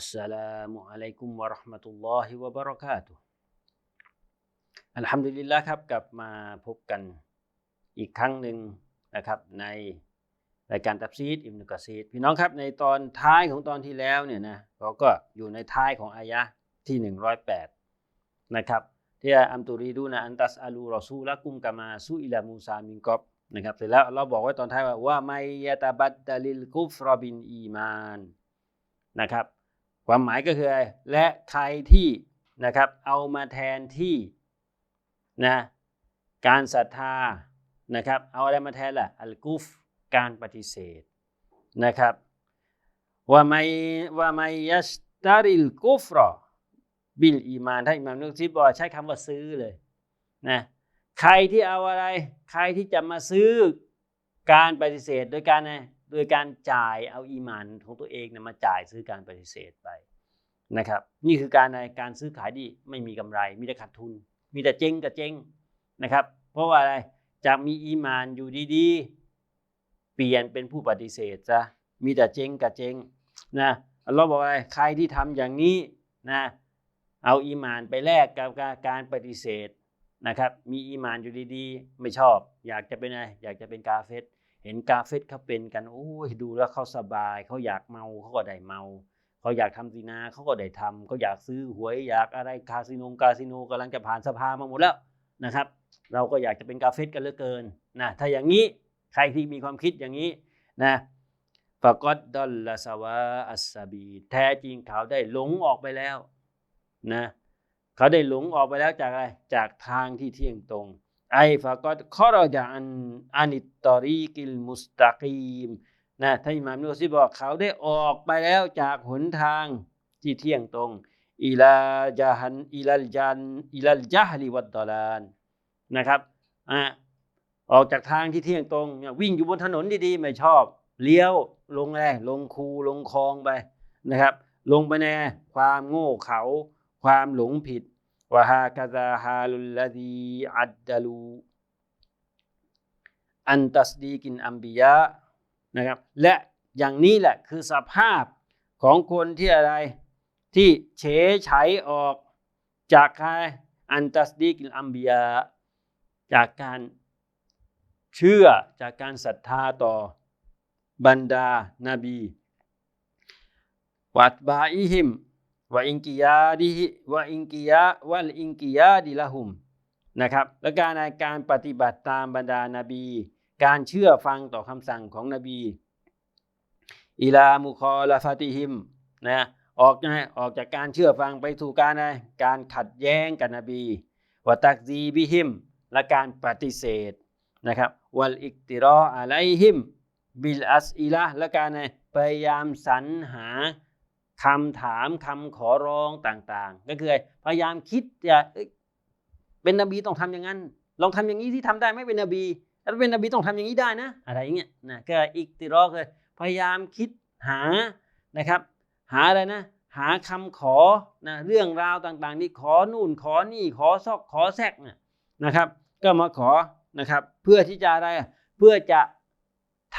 السلام عليكم ورحمة الله وبركاته อัลฮัมดุลิลละครับกลับมาพบกันอีกครั้งหนึ่งนะครับในรายการตับซีดอิมนุกะซีดพี่น้องครับในตอนท้ายของตอนที่แล้วเนี่ยนะเราก็อยู่ในท้ายของอายะที่ 108นะครับที่อัมตุรีดูนะอันตัสอาลูรอซูละกุมกามาซูอิลามูซามินกอบนะครับเสร็จแล้วเราบอกไว้ตอนท้ายว่าว่าไมยะตาบัดดาลิลกุฟรอบินอีมานนะครับ ความหมายก็คืออะไรและใครที่นะครับเอามาแทนที่นะการศรัทธานะครับเอาอะไรมาแทนล่ะอัลกุฟการปฏิเสธนะครับว่าไม่ว่าไม่ยัสตาริลกุฟรอบิลอีมานถ้าอิมามนุซิบบอกใช้คำว่าซื้อเลยนะใครที่เอาอะไร ใครที่จะมาซื้อการปฏิเสธโดยการไง โดยการจ่ายเอาอีมานของตัวเองนะมาจ่ายซื้อการปฏิเสธไปนะครับ นี่คือการในการซื้อขายที่ไม่มีกำไร มีแต่ขาดทุน มีแต่เจ๊งกับเจ๊งนะครับ เพราะว่าอะไรจากมีอีมานอยู่ดีๆ เปลี่ยนเป็นผู้ปฏิเสธซะมีแต่เจ๊งกับเจ๊งนะอัลลอฮ์บอกอะไรใครที่ทำอย่างนี้นะเอาอีมานไปแลกกับการปฏิเสธนะครับ มีอีมานอยู่ดีๆ ไม่ชอบ อยากจะเป็นอะไรอยากจะเป็นกาเฟต เห็นกาเฟตเขาเป็นกันโอ้ยดูแล้วเขาสบายเขาอยากเมาเขาก็ได้เมาเขาอยากทำซีนาเขาก็ได้ทำเขาอยากซื้อหวยอยากอะไรคาสิโนคาสิโนกำลังจะผ่านสภามาหมดแล้วนะครับ เราก็อยากจะเป็นกาเฟตกันเหลือเกินนะถ้าอย่างนี้ใครที่มีความคิดอย่างนี้นะฟะกอดดอลลาสวาอัสซาบี แท้จริงเขาได้หลงออกไปแล้วนะเขาได้หลงออกไปแล้วจากอะไรจากทางที่เที่ยงตรง ไอฟะกอดข้อเราจะอันอานิตตอรีกิลมุสตากีมนะท่านอิหม่ามนุซีบอกเขาได้ออกไปแล้วจากหนทางที่เที่ยงตรงอิลาจาฮันอิลัลจันอิลัลจาฮลิวัดดอลานนะครับอะออกจากทางที่เที่ยงตรง วิ่งอยู่บนถนนดีๆ ไม่ชอบ เลี้ยวลงอะไรลงคูลงคลองไปนะครับ ลงไปในความโง่เขาความหลงผิด วะฮากาซาฮาลุลลดีอัดดาลูอันตัสดีกินอัมบิยะนะครับและอย่างนี้แหละคือสภาพของคนที่อะไรที่เฉยไฉออกจากใครอันตัสดีกินอัมบิยะจากการเชื่อจากการศรัทธาต่อบรรดานาบีวัตบาอิฮิม วะอิงกิยาดิฮิวะอิงกิยาวัลอิงกิยาดิละหุมนะครับ และการในการปฏิบัติตามบรรดานาบี การเชื่อฟังต่อคำสั่งของนบีอิลามุคอลาฟาติฮิมนะออกนะออกจากการเชื่อฟังไปสู่การอะไรการขัดแย้งกับนบีวะตักซีบิฮิมและการปฏิเสธนะครับวัลอิกติรออะไลฮิมบิลอัสอิละและการพยายามสรรหา คำถามคำขอร้องต่างๆ ก็คือพยายามคิดจะเป็นนบีต้องทำอย่างนั้น ลองทำอย่างนี้ที่ทำได้ไม่เป็นนบีถ้าเป็นนบีต้องทำอย่างนี้ได้นะ อะไรอย่างเงี้ยนะก็อิกติรอคือพยายามคิดหานะครับ หาอะไรนะ หาคำขอนะเรื่องราวต่างๆที่ขอนู่นขอนี่ขอซอกขอแซกนะนะครับ ก็มาขอนะครับ เพื่อที่จะอะไรเพื่อจะ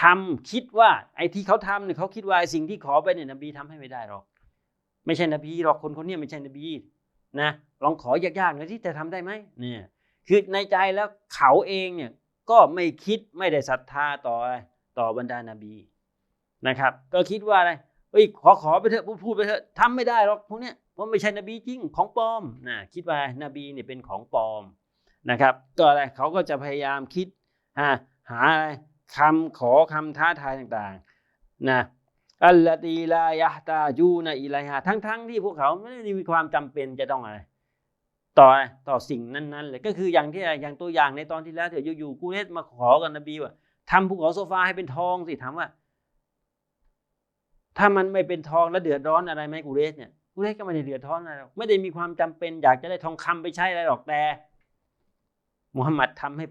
ทำคิดว่าไอ้ที่เขาทำเนี่ยเขาคิดว่าไอ้สิ่งที่ขอไปเนี่ยนบีทำให้ไม่ได้หรอก ไม่ใช่นบีหรอกคนคนนี้ไม่ใช่นบีนะลองขอยากๆหน่อยที่จะทำได้ไหมเนี่ยคือในใจแล้วเขาเองเนี่ยก็ไม่คิดไม่ได้ศรัทธาต่อต่อบรรดานาบีนะครับ ก็คิดว่าอะไรเฮ้ยขอขอไปเถอะพูดไปเถอะทำไม่ได้หรอกพวกเนี้ยเพราะไม่ใช่นบีจริงของปลอมนะคิดว่านบีเนี่ยเป็นของปลอมนะครับ ก็อะไรเขาก็จะพยายามคิดหาหาอะไร คำขอคำท้าทายต่างๆนะอัลลตีลายะตาจูนะอิไลฮาทั้งๆ ที่พวกเขาไม่ได้มีความจำเป็นจะต้องอะไร ต่อต่อสิ่งนั้นๆเลยก็คืออย่างที่อย่างตัวอย่างในตอนที่แล้วเดี๋ยวอยู่ๆกูเนตมาขอกับนบีว่าทำภูเขาโซฟาให้เป็นทองสิถามว่า ถ้ามันไม่เป็นทองแล้วเดือดร้อนอะไรไหมกูเรสเนี่ยกุเรชก็ไม่ได้เดือดร้อนอะไรหรอกไม่ได้มีความจำเป็นอยากจะได้ทองคำไปใช้อะไรหรอกแต่มุฮัมมัดทำให้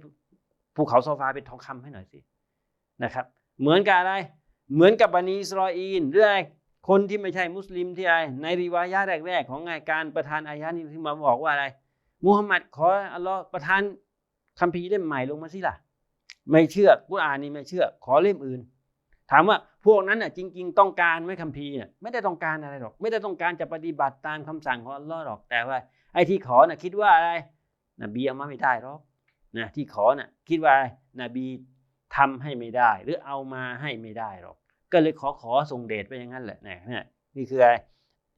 ภูเขาโซฟาเป็นทองคำให้หน่อยสิ นะครับ เหมือนกับอะไร เหมือนกับบันิอิสราเอลหรืออะไรคนที่ไม่ใช่มุสลิมที่อะไรในริวายะแรก ๆ ของงานการประทานอายะนี้ที่มาบอกว่าอะไรมุฮัมมัดขออัลลอฮ์ประทานคัมภีร์เล่มใหม่ลงมาสิล่ะ ไม่เชื่อกุรอานนี่ไม่เชื่อ ขอเล่มอื่น ถามว่าพวกนั้นน่ะจริง ๆ ต้องการไหมคัมภีร์เนี่ยไม่ได้ต้องการอะไรหรอก ไม่ได้ต้องการจะปฏิบัติตามคำสั่งของอัลลอฮ์หรอกแต่ว่า ไอ้ที่ขอน่ะคิดว่าอะไรนบีเอามาไม่ได้หรอกนะที่ขอน่ะคิดว่าอะไรนบี ทำให้ไม่ได้ หรือเอามาให้ไม่ได้หรอก ก็เลยขอขอส่งเดชไปอย่างนั้นแหละเนี่ยนี่คืออะไร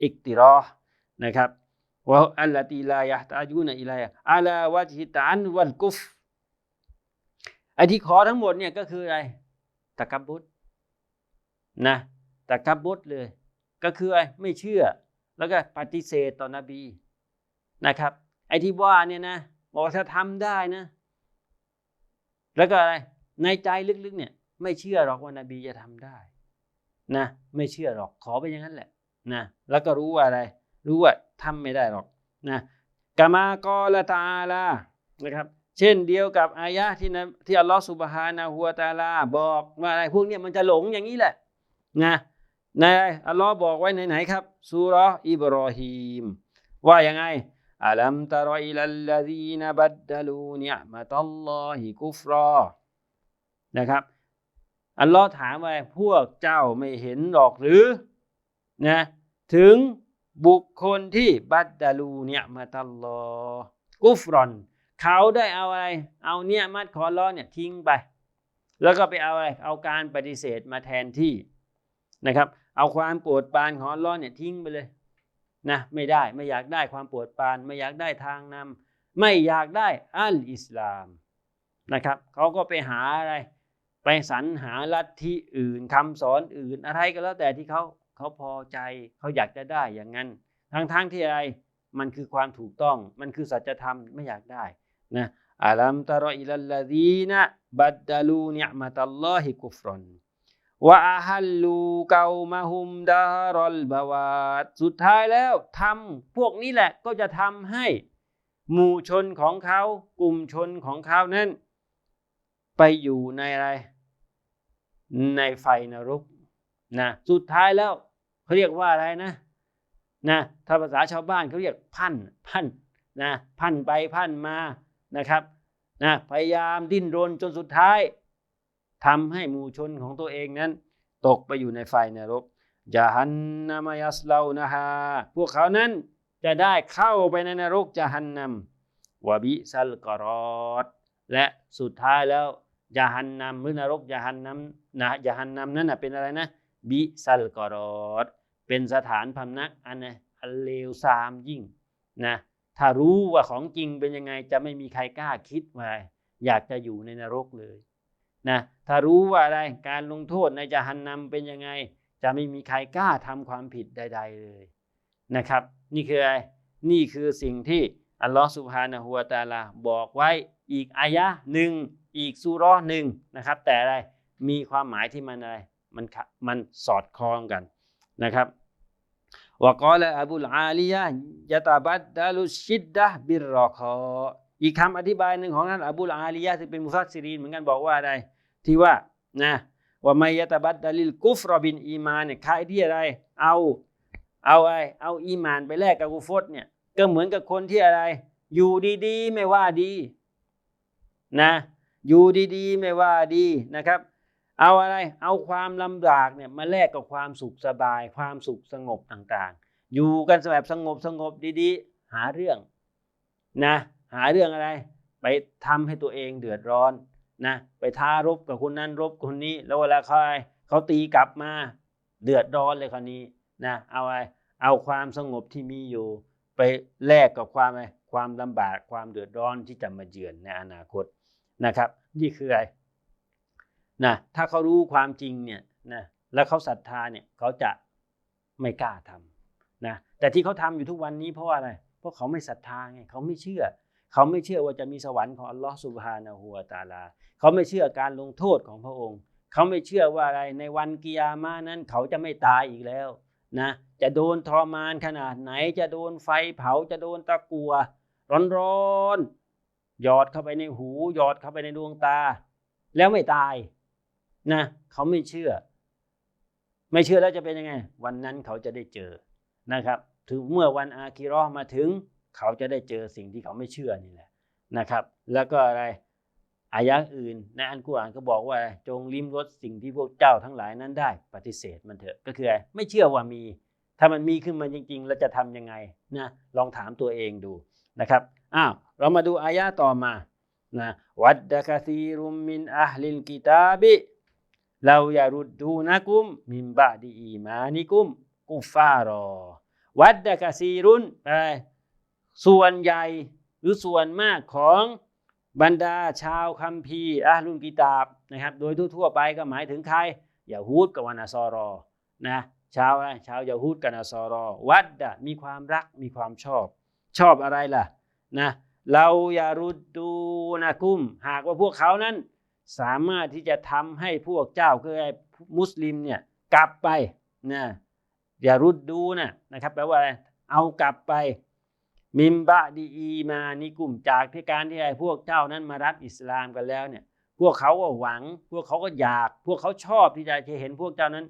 อิกติรอนะครับว่าอัลลตีลายะตายูนอิลัยอาลาวะจิตานวันกุฟไอที่ขอทั้งหมดเนี่ยก็คืออะไรตะกับบุตรนะตะกับบุตรเลย ก็คืออะไรไม่เชื่อ แล้วก็ปฏิเสธต่อนบีนะครับ ไอที่ว่าเนี่ยนะบอกว่าถ้าทำได้นะ แล้วก็อะไร ในใจลึกๆเนี่ยไม่เชื่อหรอกว่านบีจะทำได้นะไม่เชื่อหรอกขอไปอย่างนั้นแหละนะแล้วก็รู้ว่าอะไร รู้ว่าทำไม่ได้หรอกนะกามากอละตาลานะครับ เช่นเดียวกับอายะที่นะที่อัลลอฮฺสุบฮานะฮูวตาลาบอกว่าอะไรพวกเนี้ยมันจะหลงอย่างนี้แหละนะในอัลลอฮ์บอกไว้ไหนๆครับซูราะห์อิบรอฮีมว่ายังไงอัลัมตะรออิลัลลซีนบัดดลูนิอ์มะตัลลอฮิกุฟรอ นะครับ อัลลอฮ์ถามว่าพวกเจ้าไม่เห็นหรอกหรือนะถึงบุคคลที่บัดดาลูเนี่ยมาตัลลอกุฟรอน เขาได้เอาอะไร เอาเนี่ยมัดขอร้อเนี่ยทิ้งไป แล้วก็ไปเอาอะไรเอาการปฏิเสธมาแทนที่นะครับ เอาความปรดปานของอัลลอฮ์เนี่ยทิ้งไปเลยนะไม่ได้ไม่อยากได้ความปรดปาน ไม่อยากได้ทางนำไม่อยากได้อัลอิสลามนะครับเขาก็ไปหาอะไร ไปสรรหาลัทธิอื่นคำสอนอื่นอะไรก็แล้วแต่ที่เขาเขาพอใจเขาอยากจะได้อย่างนั้นทั้งทั้งที่อะไรมันคือความถูกต้องมันคือสัจธรรมไม่อยากได้นะอัลัมตารออิลัลลดีนะบัดดาลูนิอ์มะตัลลอฮิกุฟรอนวะอาฮัลลูเกามะฮุมดารอลบาวาดสุดท้ายแล้วทำพวกนี้แหละก็จะทำให้หมู่ชนของเขากลุ่มชนของเขานั้น ไปอยู่ในอะไร ในไฟนรกนะสุดท้ายแล้วเขาเรียกว่าอะไรนะนะถ้าภาษาชาวบ้านเขาเรียกพันพันนะพันไปพันมานะครับนะพยายามดิ้นรนจนสุดท้ายทำให้หมู่ชนของตัวเองนั้น ตกไปอยู่ในไฟนรกยาฮันนามายัสเลานะฮาพวกเขานั้นจะได้เข้าไปในนรกจาฮันนัมวะบิซัลกอรอดและสุดท้ายแล้ว ยาฮันนัมหรือนรกยาฮันนัมนะยาฮันนัมนั้นนะเป็นอะไรนะ บิซัลกอรอดเป็นสถานพำนักอันนะอันเลวทรามยิ่งนะถ้ารู้ว่าของจริงเป็นยังไงจะไม่มีใครกล้าคิดว่าอยากจะอยู่ในนรกเลยนะถ้ารู้ว่าอะไรการลงโทษในจาหันนำเป็นยังไง จะไม่มีใครกล้าทำความผิดใด ๆเลยนะครับ นี่คืออะไรนี่คือสิ่งที่อัลลอฮฺสุบฮานะฮูวาตาลาบอกไว้ อีกอายะหนึ่งอีกสุเรอหนึ่งนะครับ แต่อะไรมีความหมายที่มันอะไรมันมันสอดคล้องกันนะครับวกอละอบุลอาลียะยะตาบัดดาลุชิดดะบิรรอคออีกคำอธิบายหนึ่งของท่านอบุลอาลียะที่เป็นมุฟัสซิรีนเหมือนกันบอกว่าอะไรที่ว่านะว่าไมยะตาบัดดาลิลกุฟรบินอีมานเนี่ยใครที่อะไร เอาเอาอะไรเอาอีมานไปแลกกับกุฟรเนี่ยก็เหมือนกับคนที่อะไร อยู่ดีๆ ไม่ว่าดี นะอยู่ดีๆ ไม่ว่าดีนะครับ เอาอะไรเอาความลำบากเนี่ยมาแลกกับความสุขสบาย ความสุขสงบต่างๆ อยู่กันแบบสงบสงบดีๆ หาเรื่องนะหาเรื่องอะไร ไปทำให้ตัวเองเดือดร้อนนะไปท้ารบกับคนนั้นรบคนนี้ แล้วเวลาเขาเขาตีกลับมาเดือดร้อนเลยคราวนี้นะเอาอะไรเอาความสงบที่มีอยู่ ไปแลกกับความอะไรความลำบากความเดือดร้อนที่จะมาเยือนในอนาคต นะครับนี่คืออะไรนะถ้าเขารู้ความจริงเนี่ยนะแล้วเขาศรัทธาเนี่ยเขาจะไม่กล้าทำนะแต่ที่เขาทำอยู่ทุกวันนี้เพราะอะไรเพราะเขาไม่ศรัทธาไงเขาไม่เชื่อ เขาไม่เชื่อว่าจะมีสวรรค์ของอัลลอฮฺสุบฮานะฮูวตาลา เขาไม่เชื่อการลงโทษของพระองค์ เขาไม่เชื่อว่าอะไรในวันกิยามานั้น เขาจะไม่ตายอีกแล้วนะจะโดนทรมานขนาดไหน จะโดนไฟเผาจะโดนตะกัวร้อนๆ หยอดเข้าไปในหูหยอดเข้าไปในดวงตา แล้วไม่ตายนะเขาไม่เชื่อ ไม่เชื่อแล้วจะเป็นยังไง วันนั้นเขาจะได้เจอนะครับถึงเมื่อวันอาคิรอมาถึง เขาจะได้เจอสิ่งที่เขาไม่เชื่อนี่แหละนะครับ แล้วก็อะไรอายะห์อื่นในอันกุรอานก็บอกว่าจงลิ้มรสสิ่งที่พวกเจ้าทั้งหลายนั้นได้ ปฏิเสธมันเถอะก็คืออะไรไม่เชื่อว่ามี ถ้ามันมีขึ้นมาจริงๆเราจะทำยังไงนะลองถามตัวเองดูนะครับอ้าว เรามาดูอายะต่อมานะวัดดะกะซีรุมมินอัลลิลกิตาบิเราอยารุดดูนะกุม มิมบะดีอีมานิกุม กุฟารอ วัดดะกะซีรุนไปส่วนใหญ่หรือส่วนมากของบรรดาชาวคัมภีร์อะห์ลุนกิตาบนะครับ โดยทั่วๆไปก็หมายถึงใครยาฮูดกับวานาซอรอนะชาวอะไรชาวยาฮูดกับนาซอรอ วัดดะมีความรักมีความชอบ ชอบอะไรล่ะนะ เรายารุดดูนะกุม หากว่าพวกเขานั้น สามารถที่จะทำให้พวกเจ้าคือไอ้มุสลิมเนี่ยกลับไปนะอย่ารุดดูนะนะครับแปลว่าอะไรเอากลับไป มิมบะดีอีมานิกุมจากที่การที่ไอ้พวกเจ้านั้นมารับอิสลามกันแล้วเนี่ยพวกเขาก็หวัง พวกเขาก็อยาก พวกเขาชอบที่จะเห็นพวกเจ้านั้น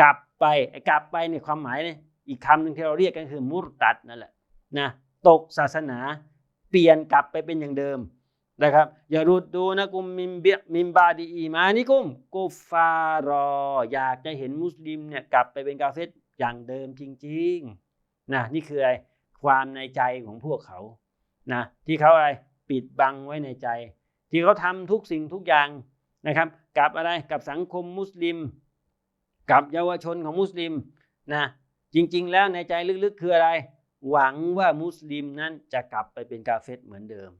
กลับไปไอ้กลับไปเนี่ยความหมายเนี่ยอีกคำหนึ่งที่เราเรียกกันคือมุรตัดนั่นแหละนะตกศาสนา ปลี่ยนกลับไปเป็นอย่างเดิมนะครับอย่ารุดดูนะกุมมิมเบียมิมบาดีอีมานิกุมกุฟารอ อยากจะเห็นมุสลิมเนี่ยกลับไปเป็นกาเฟตอย่างเดิมจริงๆนะนี่คืออะไรความในใจของพวกเขานะที่เขาอะไรปิดบังไว้ในใจ ที่เขาทำทุกสิ่งทุกอย่างนะครับ กับอะไรกับสังคมมุสลิม กับเยาวชนของมุสลิมนะจริง ๆ แล้วในใจลึกๆคืออะไร หวังว่ามุสลิมนั้นจะกลับไปเป็นกาเฟตเหมือนเดิม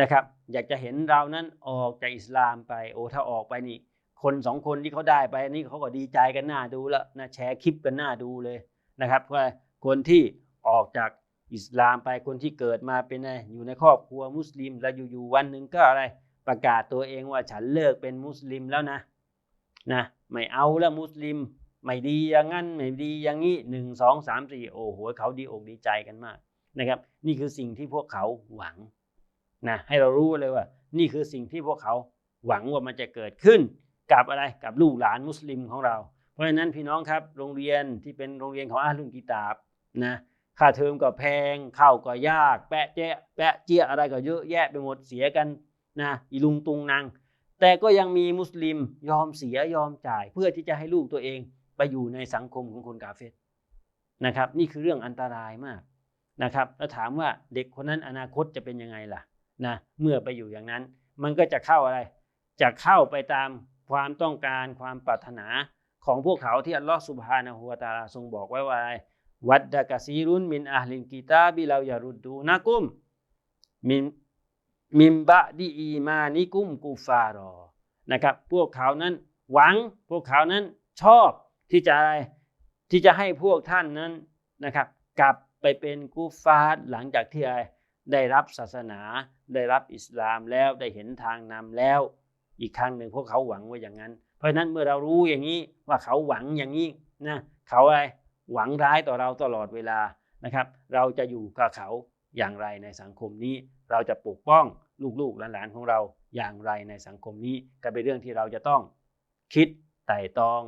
นะครับ อยากจะเห็นเรานั้นออกจากอิสลามไปโอ้ถ้าออกไปนี่ คนสองคนที่เขาได้ไปนี่เขาก็ดีใจกันหน้าดูแล้วนะแชร์คลิปกันหน้าดูเลยนะครับเพราคนที่ออกจากอิสลามไปคนที่เกิดมาเป็นอยู่ในครอบครัวมุสลิม แล้วอยู่ๆวันหนึ่งก็อะไรประกาศตัวเองว่าฉันเลิกเป็นมุสลิมแล้วนะนะไม่เอาแล้วมุสลิม ไม่ดีอย่างนั้นไม่ดีอย่างนี้หนึ่งสองสามสี่โอ้โหเขาดีอกดีใจกันมากนะครับ นี่คือสิ่งที่พวกเขาหวังนะให้เรารู้เลยว่า นี่คือสิ่งที่พวกเขาหวังว่ามันจะเกิดขึ้น กับอะไรกับลูกหลานมุสลิมของเรา เพราะฉะนั้นพี่น้องครับโรงเรียนที่เป็นโรงเรียนของอาลุนกีตาบนะค่าเทอมก็แพงข้าวก็ยาก แปะเจ๊ะแปะเจี๊ยอะไรก็เยอะแยะไปหมดเสียกันนะอีลุงตุงนางแต่ก็ยังมีมุสลิมยอมเสียยอมจ่าย เพื่อที่จะให้ลูกตัวเอง ไปอยู่ในสังคมของคนกาเฟตนะครับ นี่คือเรื่องอันตรายมากนะครับ แล้วถามว่าเด็กคนนั้นอนาคตจะเป็นยังไงล่ะนะเมื่อไปอยู่อย่างนั้น มันก็จะเข้าอะไร จะเข้าไปตามความต้องการความปรารถนาของพวกเขาที่อัลลอฮฺสุบฮานะฮูวะตาลาทรงบอกไว้ว่าอะไรวัดดะกะซีรุนมินอัลลินกิตาบิเรายารุดดูนะกุมมินมิมบะดีอีมานิกุมกูฟารอนะครับ พวกเขานั้นหวังพวกเขานั้นชอบ ที่จะอะไรที่จะให้พวกท่านนั้นนะครับ กลับไปเป็นกูฟาร์หลังจากที่อะได้รับศาสนาได้รับอิสลามแล้วได้เห็นทางนำแล้ว อีกครั้งหนึ่งพวกเขาหวังไว้อย่างนั้น เพราะฉะนั้นเมื่อเรารู้อย่างนี้ว่าเขาหวังอย่างนี้นะเขาอะไรหวังร้ายต่อเราตลอดเวลานะครับ เราจะอยู่กับเขาอย่างไรในสังคมนี้ เราจะปกป้องลูกๆหลานๆของเราอย่างไรในสังคมนี้ก็เป็นเรื่องที่เราจะต้องคิดไต่ตอง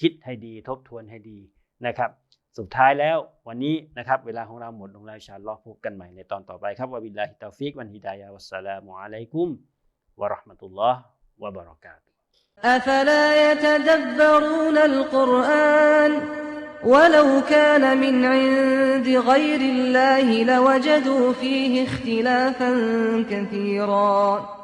คิดให้ดีทบทวนให้ดีนะครับ สุดท้ายแล้ววันนี้นะครับ เวลาของเราหมดลงแล้วชาลอพบกันใหม่ในตอนต่อไปครับวะบิลลาฮิตาฟิกวันฮิดายะวัสสลามุอะลัยกุมวะเราะห์มะตุลลอฮ์วะบะเราะกาตุ أفلا يتدبرون القرآن ولو كان من عند غير الله لوجدوا فيه اختلافا كثيرا